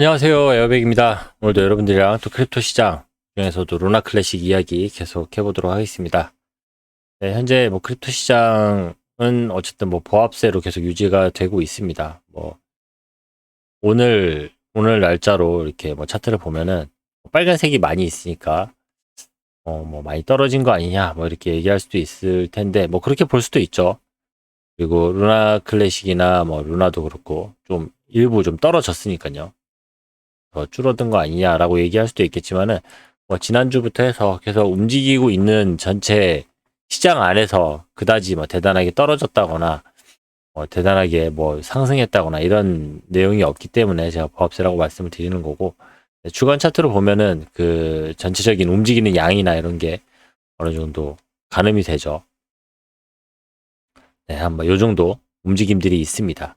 안녕하세요. 에어백입니다. 오늘도 여러분들이랑 또 크립토 시장 중에서도 루나 클래식 이야기 계속 해보도록 하겠습니다. 네, 현재 뭐 크립토 시장은 어쨌든 뭐 보합세로 계속 유지가 되고 있습니다. 뭐 오늘 오늘 날짜로 이렇게 뭐 차트를 보면은 빨간색이 많이 있으니까 어 뭐 많이 떨어진 거 아니냐 뭐 이렇게 얘기할 수도 있을 텐데 뭐 그렇게 볼 수도 있죠. 그리고 루나 클래식이나 뭐 루나도 그렇고 좀 일부 좀 떨어졌으니까요. 더 줄어든 거 아니냐라고 얘기할 수도 있겠지만은 뭐 지난주부터 해서 계속 움직이고 있는 전체 시장 안에서 그다지 뭐 대단하게 떨어졌다거나 뭐 대단하게 뭐 상승했다거나 이런 내용이 없기 때문에 제가 보합세라고 말씀을 드리는 거고 주간 차트로 보면은 그 전체적인 움직이는 양이나 이런 게 어느 정도 가늠이 되죠. 네, 한번 요 정도 움직임들이 있습니다.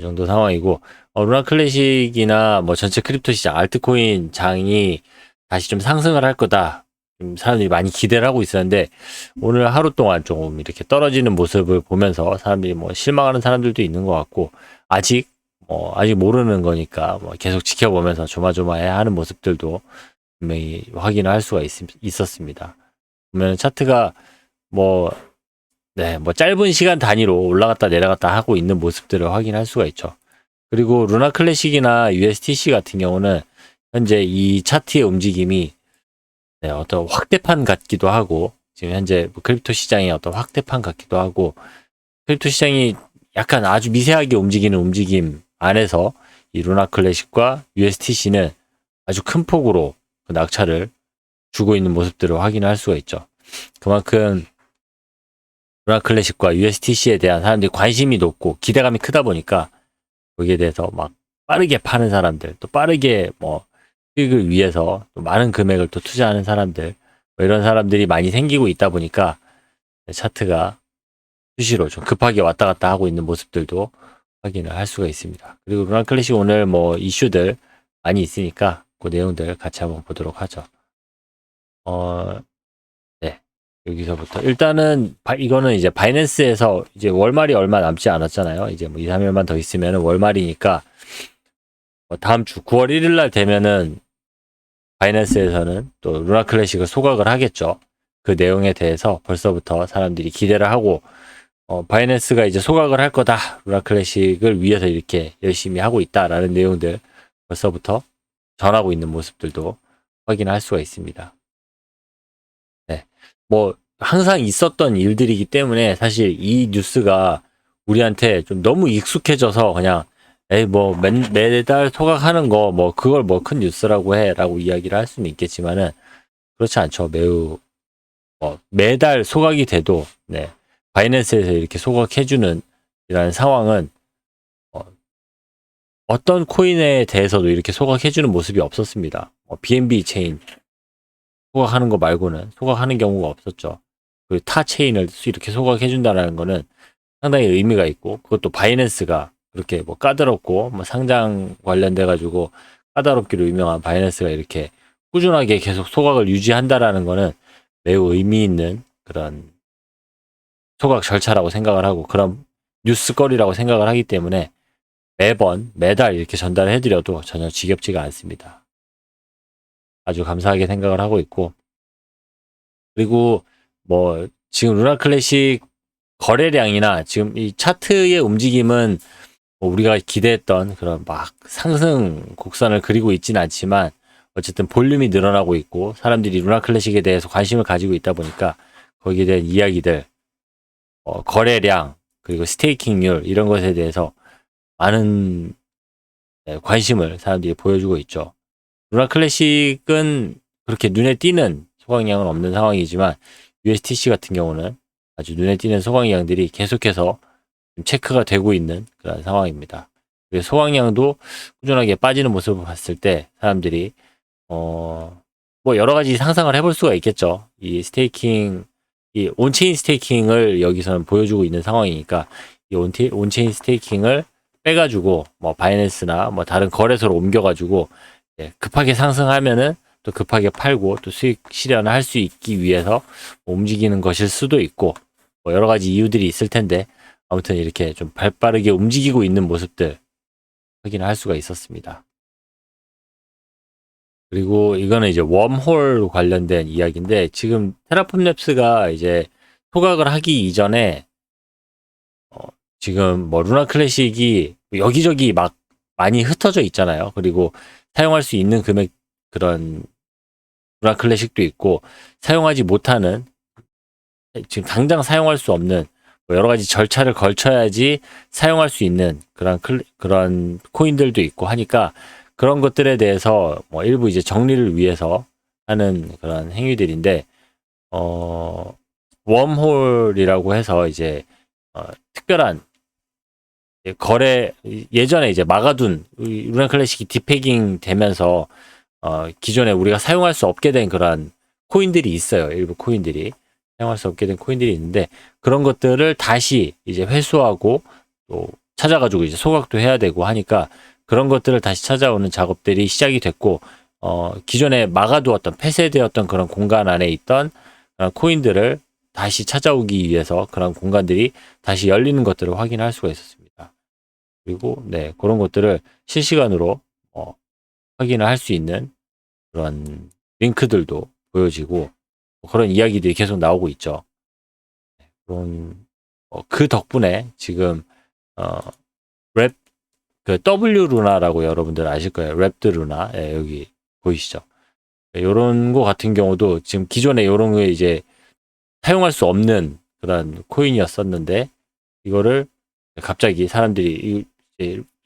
이 정도 상황이고 어, 루나 클래식이나 뭐 전체 크립토 시장 알트코인 장이 다시 좀 상승을 할 거다. 좀 사람들이 많이 기대를 하고 있었는데 오늘 하루 동안 조금 이렇게 떨어지는 모습을 보면서 사람들이 뭐 실망하는 사람들도 있는 것 같고 아직 뭐 아직 모르는 거니까 뭐 계속 지켜보면서 조마조마해 하는 모습들도 분명히 확인을 할 수가 있, 있었습니다. 보면 차트가 뭐 네, 뭐 짧은 시간 단위로 올라갔다 내려갔다 하고 있는 모습들을 확인할 수가 있죠. 그리고 루나 클래식이나 USTC 같은 경우는 현재 이 차트의 움직임이 네, 어떤 확대판 같기도 하고 지금 현재 뭐 크립토 시장의 어떤 확대판 같기도 하고 크립토 시장이 약간 아주 미세하게 움직이는 움직임 안에서 이 루나 클래식과 USTC는 아주 큰 폭으로 그 낙차를 주고 있는 모습들을 확인할 수가 있죠. 그만큼 루나 클래식과 USTC에 대한 사람들이 관심이 높고 기대감이 크다 보니까 거기에 대해서 막 빠르게 파는 사람들, 또 빠르게 뭐 수익을 위해서 또 많은 금액을 또 투자하는 사람들, 뭐 이런 사람들이 많이 생기고 있다 보니까 차트가 수시로 좀 급하게 왔다 갔다 하고 있는 모습들도 확인을 할 수가 있습니다. 그리고 루나 클래식 오늘 뭐 이슈들 많이 있으니까 그 내용들 같이 한번 보도록 하죠. 어, 네. 여기서부터 일단은 바, 이거는 이제 바이낸스에서 이제 월말이 얼마 남지 않았잖아요. 이제 뭐 2, 3일만 더 있으면 월말이니까 뭐 다음 주 9월 1일 날 되면은 바이낸스에서는 또 루나 클래식을 소각을 하겠죠. 그 내용에 대해서 벌써부터 사람들이 기대를 하고 어, 바이낸스가 이제 소각을 할 거다. 루나 클래식을 위해서 이렇게 열심히 하고 있다라는 내용들 벌써부터 전하고 있는 모습들도 확인할 수가 있습니다. 네. 뭐 항상 있었던 일들이기 때문에 사실 이 뉴스가 우리한테 좀 너무 익숙해져서 그냥 에이 뭐 매, 매달 소각하는 거 뭐 그걸 뭐 큰 뉴스라고 해라고 이야기를 할 수는 있겠지만은 그렇지 않죠. 매우 뭐 매달 소각이 돼도 네 바이낸스에서 이렇게 소각해주는 이런 상황은 어, 어떤 코인에 대해서도 이렇게 소각해주는 모습이 없었습니다. 뭐 BNB 체인 소각하는 거 말고는 소각하는 경우가 없었죠. 그 타 체인을 이렇게 소각해준다라는 거는 상당히 의미가 있고 그것도 바이낸스가 그렇게 뭐 까다롭고 뭐 상장 관련돼 가지고 까다롭기로 유명한 바이낸스가 이렇게 꾸준하게 계속 소각을 유지한다라는 거는 매우 의미 있는 그런 소각 절차라고 생각을 하고 그런 뉴스거리라고 생각을 하기 때문에 매번 매달 이렇게 전달을 해드려도 전혀 지겹지가 않습니다. 아주 감사하게 생각을 하고 있고 그리고 뭐 지금 루나 클래식 거래량이나 지금 이 차트의 움직임은 뭐 우리가 기대했던 그런 막 상승 곡선을 그리고 있지는 않지만 어쨌든 볼륨이 늘어나고 있고 사람들이 루나 클래식에 대해서 관심을 가지고 있다 보니까 거기에 대한 이야기들 어, 거래량 그리고 스테이킹률 이런 것에 대해서 많은 네, 관심을 사람들이 보여주고 있죠. 루나 클래식은 그렇게 눈에 띄는 소각량은 없는 상황이지만 USTC 같은 경우는 아주 눈에 띄는 소각량들이 계속해서 체크가 되고 있는 그런 상황입니다. 소각량도 꾸준하게 빠지는 모습을 봤을 때 사람들이 어, 뭐 여러 가지 상상을 해볼 수가 있겠죠. 이 스테이킹, 이 온체인 스테이킹을 여기서는 보여주고 있는 상황이니까 이 온체, 온체인 스테이킹을 빼가지고 뭐 바이낸스나 뭐 다른 거래소로 옮겨가지고 예, 급하게 상승하면은 또 급하게 팔고 또 수익 실현을 할 수 있기 위해서 움직이는 것일 수도 있고 뭐 여러 가지 이유들이 있을 텐데 아무튼 이렇게 좀 발빠르게 움직이고 있는 모습들 확인할 수가 있었습니다. 그리고 이거는 이제 웜홀 관련된 이야기인데 지금 테라폼 랩스가 이제 소각을 하기 이전에 어, 지금 뭐 루나 클래식이 여기저기 막 많이 흩어져 있잖아요. 그리고 사용할 수 있는 금액 그런 루나 클래식도 있고 사용하지 못하는 지금 당장 사용할 수 없는 뭐 여러 가지 절차를 걸쳐야지 사용할 수 있는 그런 클, 그런 코인들도 있고 하니까 그런 것들에 대해서 뭐 일부 이제 정리를 위해서 하는 그런 행위들인데 어 웜홀이라고 해서 이제 어, 특별한 거래 예전에 이제 막아둔 루나 클래식이 디패깅 되면서 어 기존에 우리가 사용할 수 없게 된 그런 코인들이 있어요. 일부 코인들이 사용할 수 없게 된 코인들이 있는데 그런 것들을 다시 이제 회수하고 또 찾아가지고 이제 소각도 해야 되고 하니까 그런 것들을 다시 찾아오는 작업들이 시작이 됐고 어 기존에 막아두었던 폐쇄되었던 그런 공간 안에 있던 코인들을 다시 찾아오기 위해서 그런 공간들이 다시 열리는 것들을 확인할 수가 있었습니다. 그리고 네 그런 것들을 실시간으로 어, 확인을 할 수 있는 그런 링크들도 보여지고 뭐 그런 이야기들이 계속 나오고 있죠. 네, 그런 어, 그 덕분에 지금 어, 랩, 그 W 루나라고 여러분들 아실 거예요. 랩드 루나 예, 여기 보이시죠? 이런 거 같은 경우도 지금 기존에 이런 거 이제 사용할 수 없는 그런 코인이었었는데 이거를 갑자기 사람들이 이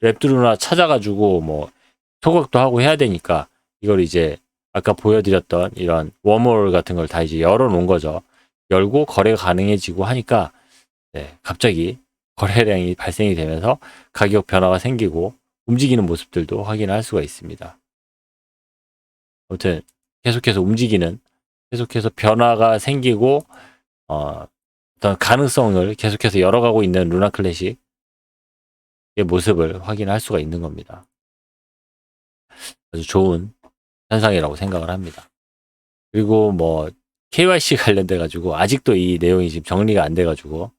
랩드루나 찾아가지고 뭐 소각도 하고 해야 되니까 이걸 이제 아까 보여드렸던 이런 웜홀 같은 걸 다 이제 열어놓은 거죠. 열고 거래가 가능해지고 하니까 네, 갑자기 거래량이 발생이 되면서 가격 변화가 생기고 움직이는 모습들도 확인할 수가 있습니다. 아무튼 계속해서 움직이는 계속해서 변화가 생기고 어, 어떤 가능성을 계속해서 열어가고 있는 루나 클래식의 모습을 확인할 수가 있는 겁니다. 아주 좋은 현상이라고 생각을 합니다. 그리고 뭐 KYC 관련돼 가지고 아직도 이 내용이 지금 정리가 안 돼 가지고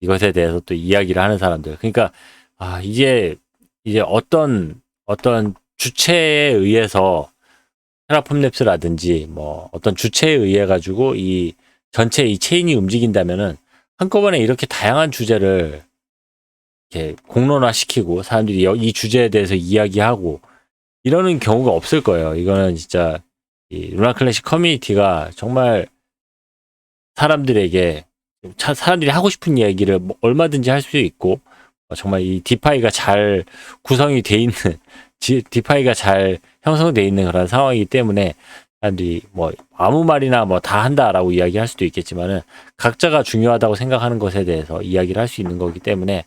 이것에 대해서 또 이야기를 하는 사람들. 그러니까 아 이제 이제 어떤 어떤 주체에 의해서 테라폼 랩스라든지 뭐 어떤 주체에 의해 가지고 이 전체 이 체인이 움직인다면은 한꺼번에 이렇게 다양한 주제를 이렇게 공론화 시키고 사람들이 이 주제에 대해서 이야기하고 이러는 경우가 없을 거예요. 이거는 진짜 이 루나 클래식 커뮤니티가 정말 사람들에게 사람들이 하고 싶은 이야기를 뭐 얼마든지 할 수 있고 정말 이 디파이가 잘 구성이 돼 있는 디파이가 잘 형성돼 있는 그런 상황이기 때문에 사람들이 뭐 아무 말이나 뭐 다 한다라고 이야기할 수도 있겠지만은 각자가 중요하다고 생각하는 것에 대해서 이야기를 할 수 있는 거기 때문에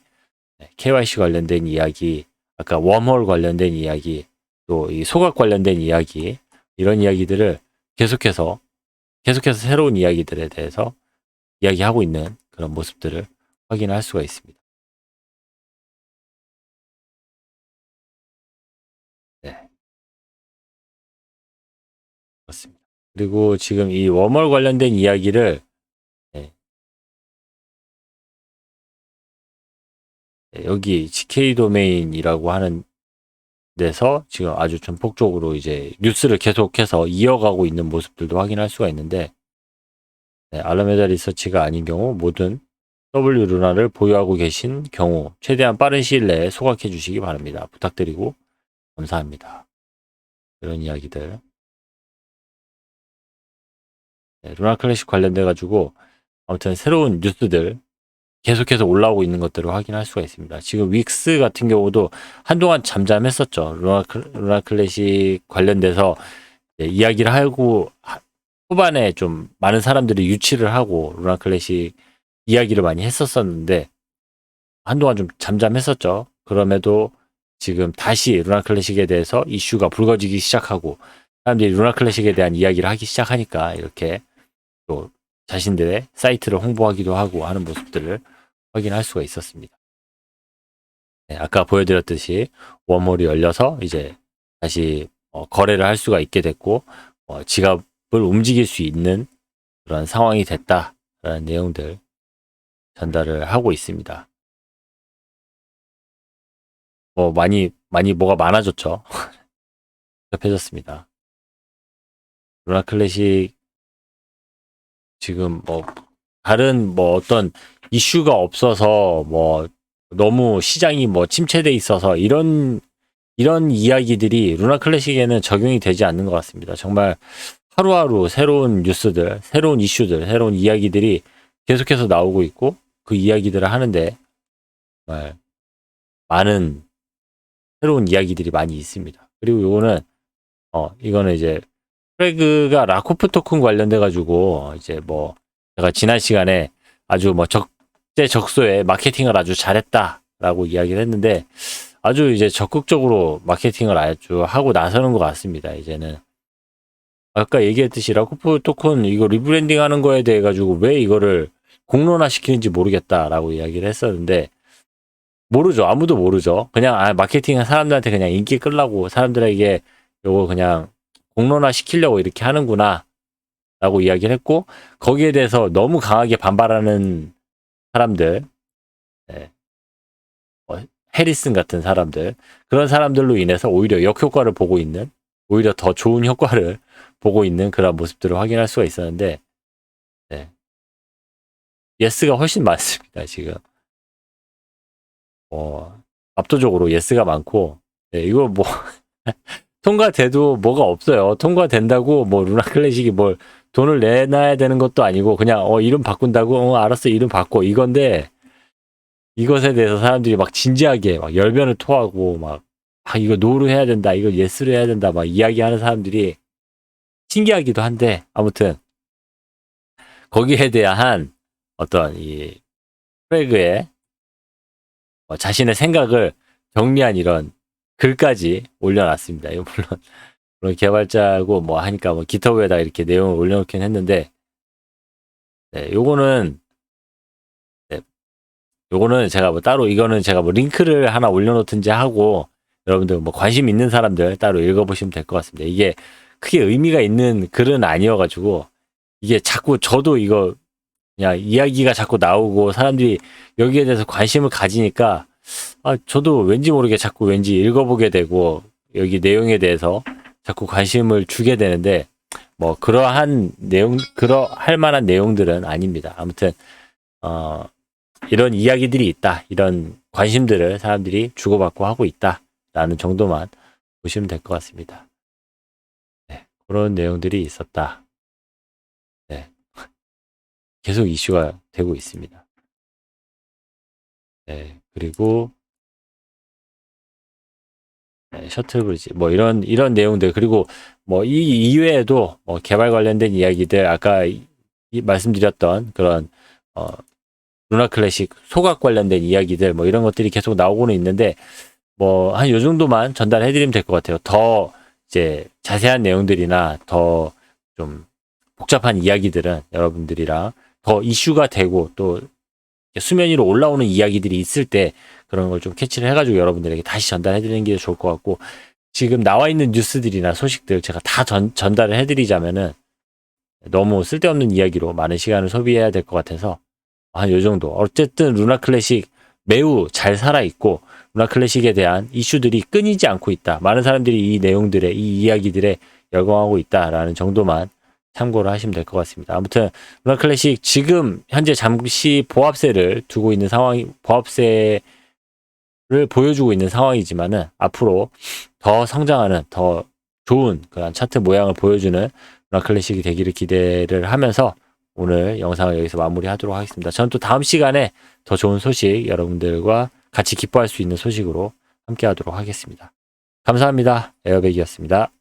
KYC 관련된 이야기, 아까 웜홀 관련된 이야기, 또 이 소각 관련된 이야기 이런 이야기들을 계속해서 계속해서 새로운 이야기들에 대해서 이야기하고 있는 그런 모습들을 확인할 수가 있습니다. 네. 그렇습니다. 그리고 지금 이 웜월 관련된 이야기를 여기 GK 도메인이라고 하는 데서 지금 아주 전폭적으로 이제 뉴스를 계속해서 이어가고 있는 모습들도 확인할 수가 있는데 네, 알라메다 리서치가 아닌 경우 모든 W 루나를 보유하고 계신 경우 최대한 빠른 시일 내에 소각해 주시기 바랍니다. 부탁드리고 감사합니다. 이런 이야기들 네, 루나 클래식 관련돼 가지고 아무튼 새로운 뉴스들 계속해서 올라오고 있는 것들을 확인할 수가 있습니다. 지금 윅스 같은 경우도 한동안 잠잠했었죠. 루나, 클래식 관련돼서 이야기를 하고 후반에 좀 많은 사람들이 유치를 하고 루나 클래식 이야기를 많이 했었었는데 한동안 좀 잠잠했었죠. 그럼에도 지금 다시 루나 클래식에 대해서 이슈가 불거지기 시작하고 사람들이 루나 클래식에 대한 이야기를 하기 시작하니까 이렇게 또 자신들의 사이트를 홍보하기도 하고 하는 모습들을 확인할 수가 있었습니다. 네, 아까 보여드렸듯이 웜홀이 열려서 이제 다시 어, 거래를 할 수가 있게 됐고 어, 지갑을 움직일 수 있는 그런 상황이 됐다라는 내용들 전달을 하고 있습니다. 뭐 많이 많이 뭐가 많아졌죠. 복잡해졌습니다. 루나 클래식 지금 뭐 다른 뭐 어떤 이슈가 없어서 뭐 너무 시장이 뭐 침체돼 있어서 이런 이런 이야기들이 루나 클래식에는 적용이 되지 않는 것 같습니다. 정말 하루하루 새로운 뉴스들, 새로운 이슈들, 새로운 이야기들이 계속해서 나오고 있고 그 이야기들을 하는데 정말 많은 새로운 이야기들이 많이 있습니다. 그리고 요거는 어 이거는 이제 프레그가 라코프 토큰 관련돼 가지고 이제 뭐 제가 지난 시간에 아주 뭐 적재적소에 마케팅을 아주 잘했다라고 이야기를 했는데 아주 이제 적극적으로 마케팅을 아주 하고 나서는 것 같습니다. 이제는 아까 얘기했듯이 라코프 토큰 이거 리브랜딩 하는 거에 대해 가지고 왜 이거를 공론화 시키는지 모르겠다라고 이야기를 했었는데 모르죠. 아무도 모르죠. 그냥 아, 마케팅 사람들한테 그냥 인기 끌라고 사람들에게 요거 그냥 공론화 시키려고 이렇게 하는구나 라고 이야기를 했고 거기에 대해서 너무 강하게 반발하는 사람들 네. 뭐, 해리슨 같은 사람들 그런 사람들로 인해서 오히려 역효과를 보고 있는 오히려 더 좋은 효과를 보고 있는 그런 모습들을 확인할 수가 있었는데 네. 예스가 훨씬 많습니다 지금 어, 압도적으로 예스가 많고 네, 이거 뭐 통과돼도 뭐가 없어요. 통과된다고 뭐 루나 클래식이 뭘 돈을 내놔야 되는 것도 아니고 그냥 어 이름 바꾼다고? 어 알았어. 이름 바꿔. 이건데 이것에 대해서 사람들이 막 진지하게 막 열변을 토하고 막 아, 이거 노를 해야 된다. 이거 예스를 해야 된다. 막 이야기하는 사람들이 신기하기도 한데 아무튼 거기에 대한 어떤 이 프레그의 어, 자신의 생각을 정리한 이런 글까지 올려놨습니다. 이거 물론, 물론 개발자고 뭐 하니까 뭐 기터브에다 이렇게 내용을 올려놓긴 했는데, 네, 요거는, 네, 요거는 제가 뭐 따로 이거는 제가 뭐 링크를 하나 올려놓든지 하고, 여러분들 뭐 관심 있는 사람들 따로 읽어보시면 될 것 같습니다. 이게 크게 의미가 있는 글은 아니어가지고, 이게 자꾸 저도 이거 그냥 이야기가 자꾸 나오고 사람들이 여기에 대해서 관심을 가지니까 아, 저도 왠지 모르게 자꾸 왠지 읽어보게 되고 여기 내용에 대해서 자꾸 관심을 주게 되는데 뭐 그러한 내용 그러할 만한 내용들은 아닙니다. 아무튼 어 이런 이야기들이 있다. 이런 관심들을 사람들이 주고받고 하고 있다라는 정도만 보시면 될 것 같습니다. 네, 그런 내용들이 있었다. 네. 계속 이슈가 되고 있습니다. 네, 그리고 네, 셔틀브리지 뭐 이런 이런 내용들 그리고 뭐 이 이외에도 뭐 개발 관련된 이야기들 아까 이, 이 말씀드렸던 그런 어 루나 클래식 소각 관련된 이야기들 뭐 이런 것들이 계속 나오고는 있는데 뭐 한 요 정도만 전달해 드리면 될 것 같아요. 더 이제 자세한 내용들이나 더 좀 복잡한 이야기들은 여러분들이랑 더 이슈가 되고 또 수면 위로 올라오는 이야기들이 있을 때 그런 걸 좀 캐치를 해가지고 여러분들에게 다시 전달해 드리는 게 좋을 것 같고 지금 나와 있는 뉴스들이나 소식들 제가 다 전, 전달을 해드리자면은 너무 쓸데없는 이야기로 많은 시간을 소비해야 될 것 같아서 한 요 정도. 어쨌든 루나 클래식 매우 잘 살아있고 루나 클래식에 대한 이슈들이 끊이지 않고 있다. 많은 사람들이 이 내용들에 이 이야기들에 열광하고 있다라는 정도만 참고를 하시면 될 것 같습니다. 아무튼 루나 클래식 지금 현재 잠시 보합세를 두고 있는 상황이 보합세 를 보여주고 있는 상황이지만은 앞으로 더 성장하는 더 좋은 그런 차트 모양을 보여주는 루나 클래식이 되기를 기대를 하면서 오늘 영상을 여기서 마무리하도록 하겠습니다. 저는 또 다음 시간에 더 좋은 소식 여러분들과 같이 기뻐할 수 있는 소식으로 함께 하도록 하겠습니다. 감사합니다. 에어백이었습니다.